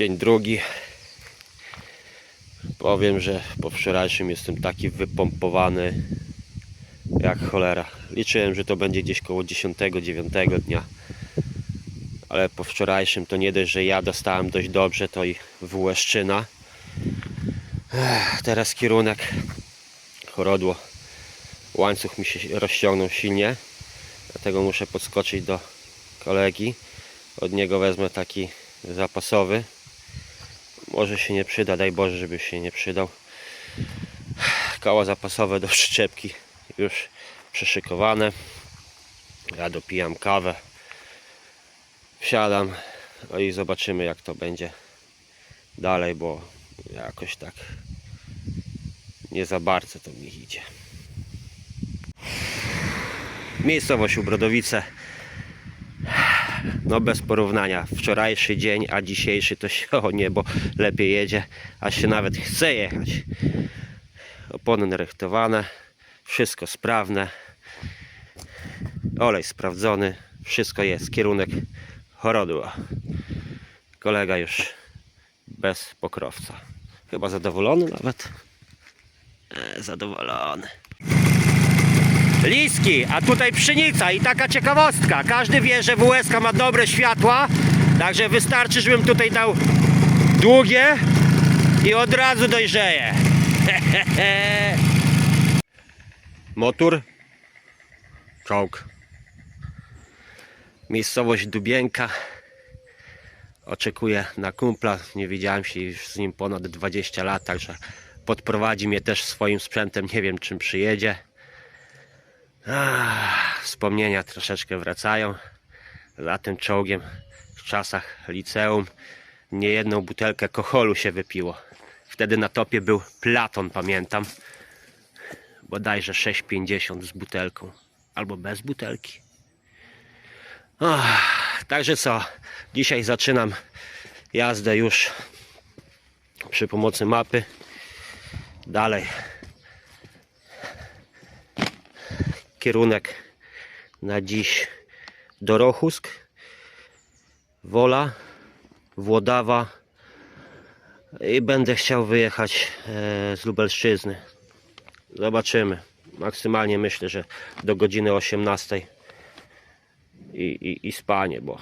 Dzień drugi. Powiem, że po wczorajszym jestem taki wypompowany jak cholera. Liczyłem, że to będzie gdzieś koło 10-9 dnia. Ale po wczorajszym to nie dość, że ja dostałem dość dobrze, to i Włeszczyna. Teraz kierunek chorodło. Łańcuch mi się rozciągnął silnie. Dlatego muszę podskoczyć do kolegi. Od niego wezmę taki zapasowy. Może się nie przyda, daj Boże, żeby się nie przydał. Koła zapasowe do przyczepki już przeszykowane. Ja dopijam kawę. Wsiadam no i zobaczymy jak to będzie dalej, bo jakoś tak nie za bardzo to mi idzie. Miejscowość Ubrodowice. No bez porównania. Wczorajszy dzień, a dzisiejszy to się o niebo lepiej jedzie, a się nawet chce jechać. Opony narychtowane, wszystko sprawne. Olej sprawdzony, wszystko jest. Kierunek Chorodła. Kolega już bez pokrowca. Chyba zadowolony nawet. E, zadowolony. Liski, a tutaj pszenica i taka ciekawostka. Każdy wie, że WSK ma dobre światła, także wystarczy, żebym tutaj dał długie i od razu dojrzeje. Motor, czołg. Miejscowość Dubienka. Oczekuję na kumpla. Nie widziałem się już z nim ponad 20 lat, także podprowadzi mnie też swoim sprzętem. Nie wiem, czym przyjedzie. Wspomnienia troszeczkę wracają. Za tym czołgiem w czasach liceum niejedną butelkę kocholu się wypiło. Wtedy na topie był Platon, pamiętam. Bodajże 6,50 z butelką. Albo bez butelki. Ach, także co? Dzisiaj zaczynam jazdę już przy pomocy mapy. Dalej kierunek na dziś Dorochusk, Wola, Włodawa i będę chciał wyjechać e, z Lubelszczyzny. Zobaczymy. Maksymalnie myślę, że do godziny 18 i, i, i spanie, bo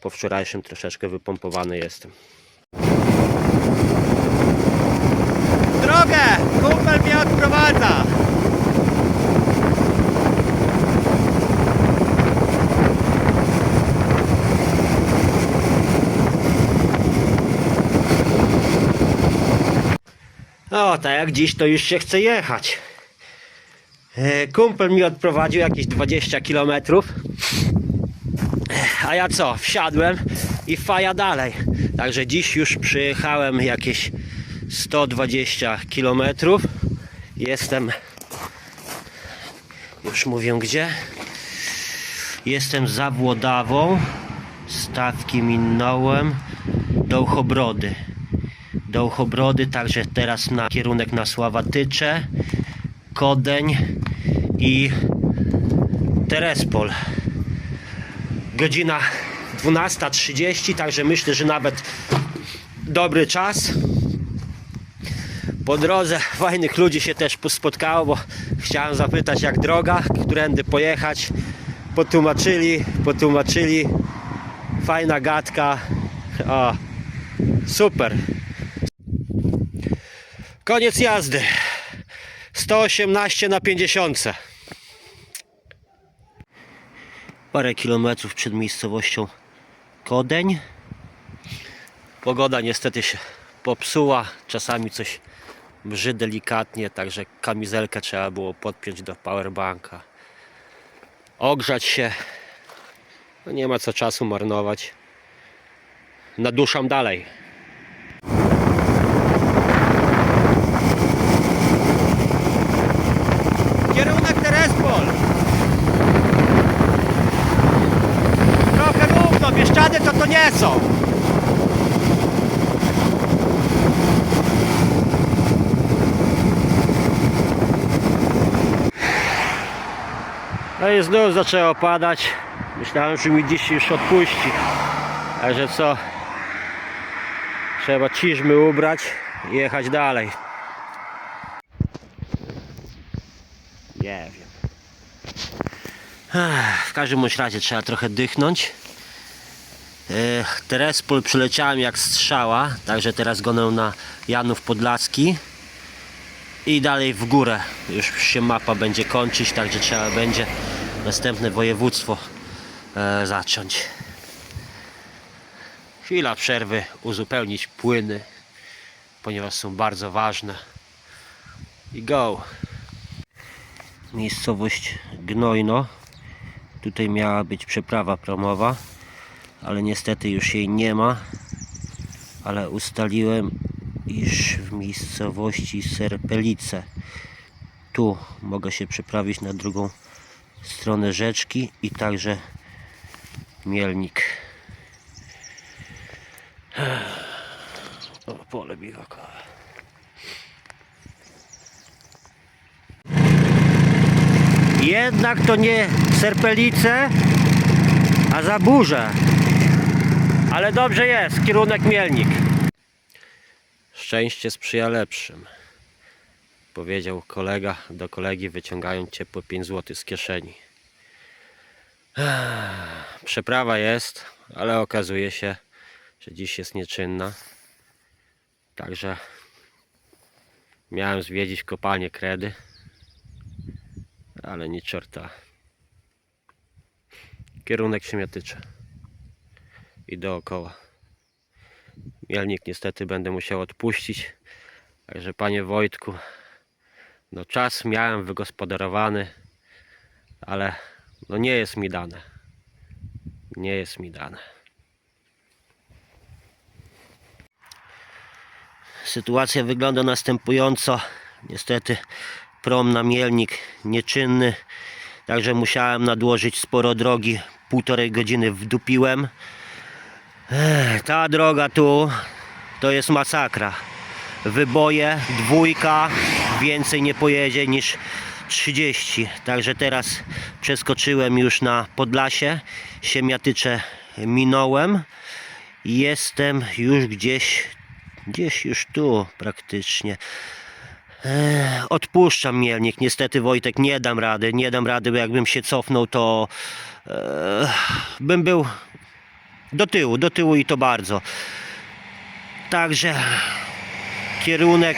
po wczorajszym troszeczkę wypompowany jestem. Drogę! Kumpel mnie odprowadza! O, tak jak dziś to już się chce jechać. E, Kumpel mi odprowadził jakieś 20 km. A ja co? Wsiadłem i faja dalej. Także dziś już przyjechałem jakieś 120 km. Jestem. Już mówię gdzie. Jestem za Włodawą. Stawki minąłem. Dołchobrody. Dołchobrody, także teraz na kierunek na Sławatycze, Kodeń i Terespol. Godzina 12.30, także myślę, że nawet dobry czas. Po drodze fajnych ludzi się też spotkało, bo chciałem zapytać jak droga, którędy pojechać. Potłumaczyli, potłumaczyli. Fajna gadka. O, super. Koniec jazdy. 118 na 50. Parę kilometrów przed miejscowością Kodeń. Pogoda niestety się popsuła. Czasami coś mrzy delikatnie, także kamizelkę trzeba było podpiąć do powerbanka. Ogrzać się. No nie ma co czasu marnować. Naduszam dalej. Kierunek Terespol. Trochę równo, Bieszczady to to nie są. No i znów zaczęło padać. Myślałem, że mi dziś już odpuści. Także co? Trzeba ciżmy ubrać i jechać dalej. Nie wiem. W każdym razie trzeba trochę dychnąć. Terespol przyleciałem jak strzała, także teraz gonę na Janów Podlaski i dalej w górę. Już się mapa będzie kończyć, także trzeba będzie następne województwo e, zacząć. Chwila przerwy, uzupełnić płyny, ponieważ są bardzo ważne. I go! Miejscowość Gnojno. Tutaj miała być przeprawa promowa, ale niestety już jej nie ma. Ale ustaliłem, iż w miejscowości Serpelice tu mogę się przeprawić na drugą stronę rzeczki i także Mielnik. O, pole biwakowe. Jednak to nie Serpelice, a Zaburze. Ale dobrze jest, kierunek Mielnik. Szczęście sprzyja lepszym. Powiedział kolega do kolegi, wyciągając ciepłe 5 zł z kieszeni. Przeprawa jest, ale okazuje się, że dziś jest nieczynna. Także miałem zwiedzić kopalnię kredy, ale nic czorta. Kierunek Siemiatycze i dookoła. Mielnik niestety będę musiał odpuścić. Także panie Wojtku, no czas miałem wygospodarowany, ale no nie jest mi dane. Nie jest mi dane. Sytuacja wygląda następująco. Niestety prom na mielnik nieczynny, także musiałem nadłożyć sporo drogi. Półtorej godziny wdupiłem. Ech, ta droga tu to jest masakra. Wyboje, dwójka, więcej nie pojedzie niż 30. Także teraz przeskoczyłem już na Podlasie. Siemiatycze minąłem. Jestem już gdzieś, gdzieś już tu praktycznie. Odpuszczam mielnik. Niestety Wojtek nie dam rady. Nie dam rady, bo jakbym się cofnął, to e, bym był do tyłu, do tyłu i to bardzo. Także kierunek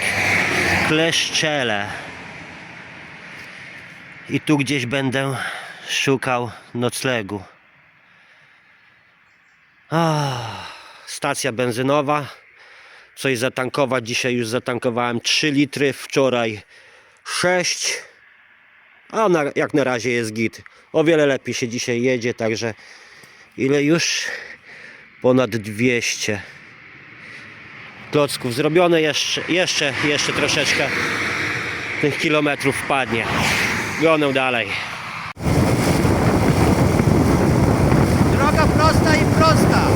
Kleszczele. I tu gdzieś będę szukał noclegu. Ah, stacja benzynowa. Coś zatankować. Dzisiaj już zatankowałem 3 litry, wczoraj 6. A na, jak na razie jest git. O wiele lepiej się dzisiaj jedzie, także ile już? Ponad 200 klocków zrobione jeszcze, jeszcze, jeszcze troszeczkę tych kilometrów wpadnie. Gonę dalej. Droga prosta i prosta.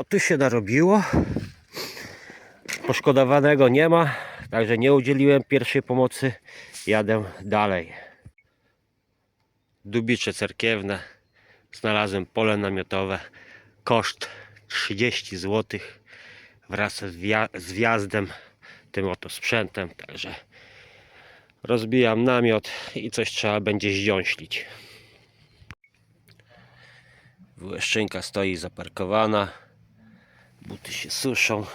Co tu się narobiło? Poszkodowanego nie ma, także nie udzieliłem pierwszej pomocy. Jadę dalej. Dubicze cerkiewne. Znalazłem pole namiotowe. Koszt 30 zł wraz z, wjazdem, tym oto sprzętem. Także rozbijam namiot i coś trzeba będzie zdziąślić. Wyłeszczynka stoi zaparkowana. Buty się suszą.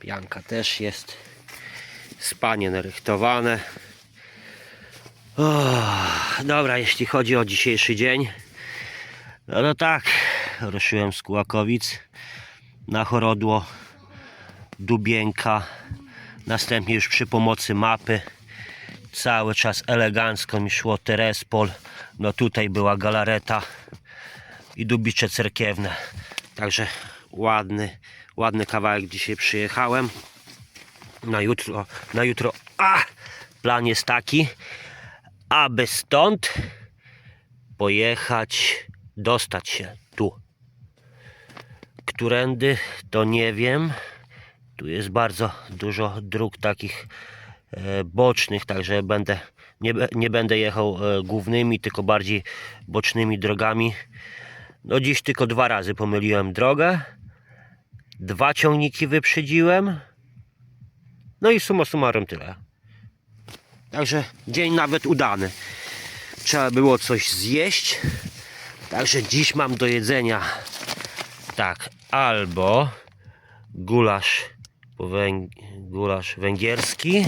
Pianka też jest. Spanie narychtowane. Dobra, jeśli chodzi o dzisiejszy dzień, no to tak, ruszyłem z Kułakowic na Chorodło, Dubienka, następnie już przy pomocy mapy cały czas elegancko mi szło Terespol, no tutaj była galareta i Dubicze Cerkiewne, także ładny, ładny kawałek dzisiaj przyjechałem na jutro, na jutro, a, plan jest taki, aby stąd pojechać dostać się tu. Którędy to nie wiem. Tu jest bardzo dużo dróg takich e, bocznych, także będę, nie, nie będę jechał e, głównymi, tylko bardziej bocznymi drogami. No dziś tylko dwa razy pomyliłem drogę. Dwa ciągniki wyprzedziłem. No i summa summarum tyle. Także dzień nawet udany. Trzeba było coś zjeść. Także dziś mam do jedzenia tak, albo gulasz, powęg- gulasz węgierski,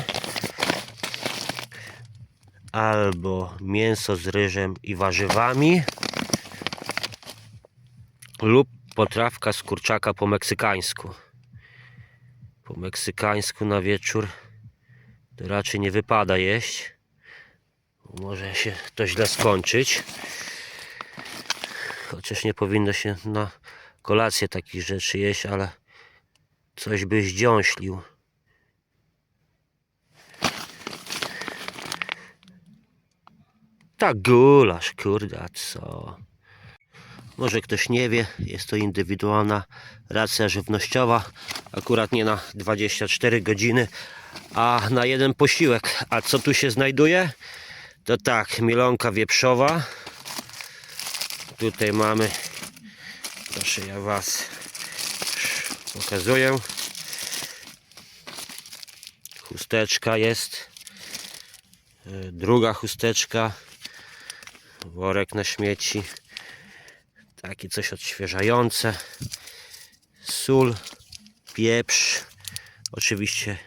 albo mięso z ryżem i warzywami, lub potrawka z kurczaka po meksykańsku. Po meksykańsku na wieczór to raczej nie wypada jeść. Może się to źle skończyć. Chociaż nie powinno się na kolację takich rzeczy jeść, ale coś by zdziąślił. Tak, gulasz, kurde, co? Może ktoś nie wie, jest to indywidualna racja żywnościowa, akurat nie na 24 godziny, a na jeden posiłek. A co tu się znajduje? To tak, mielonka wieprzowa. Tutaj mamy, proszę ja Was pokazuję. Chusteczka jest. E, Druga chusteczka. Worek na śmieci. Takie coś odświeżające. Sól, pieprz. Oczywiście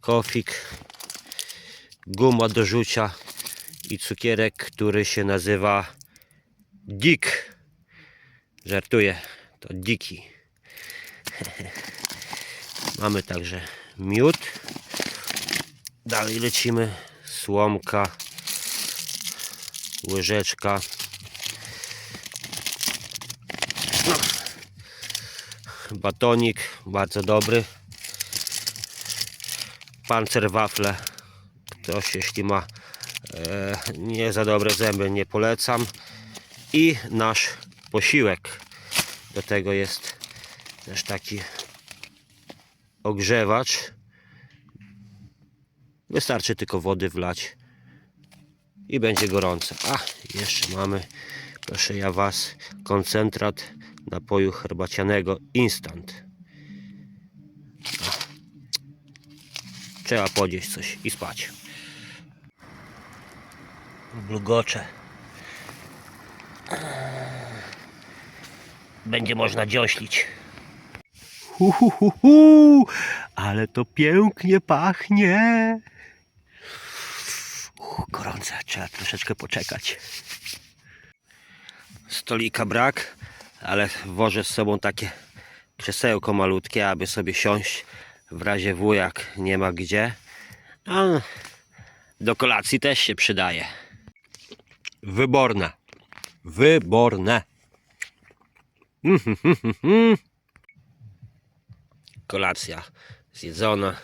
kofik. Guma do rzucia i cukierek, który się nazywa Dick. Żartuję, to Diki. Mamy także miód. Dalej lecimy. Słomka. Łyżeczka. No. Batonik, bardzo dobry. Pancerwafle. Ktoś, jeśli ma e, nie za dobre zęby, nie polecam. I nasz posiłek. Do tego jest też taki ogrzewacz. Wystarczy tylko wody wlać i będzie gorące. A, jeszcze mamy, proszę ja Was, koncentrat napoju herbacianego instant. Trzeba podjeść coś i spać. Blugocze. Będzie można dzioślić. Hu, hu, hu, hu, ale to pięknie pachnie. Uch, gorące, trzeba troszeczkę poczekać. Stolika brak, ale wożę z sobą takie krzesełko malutkie, aby sobie siąść w razie W, jak nie ma gdzie. A do kolacji też się przydaje. Wyborne. Wyborne. Kolacja zjedzona.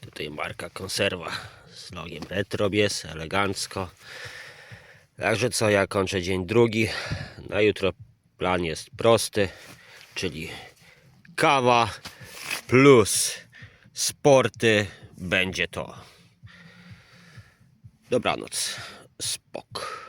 Tutaj marka konserwa z logiem Retrobies, elegancko. Także co, ja kończę dzień drugi. Na jutro plan jest prosty, czyli kawa plus sporty będzie to. Dobranoc. Spok.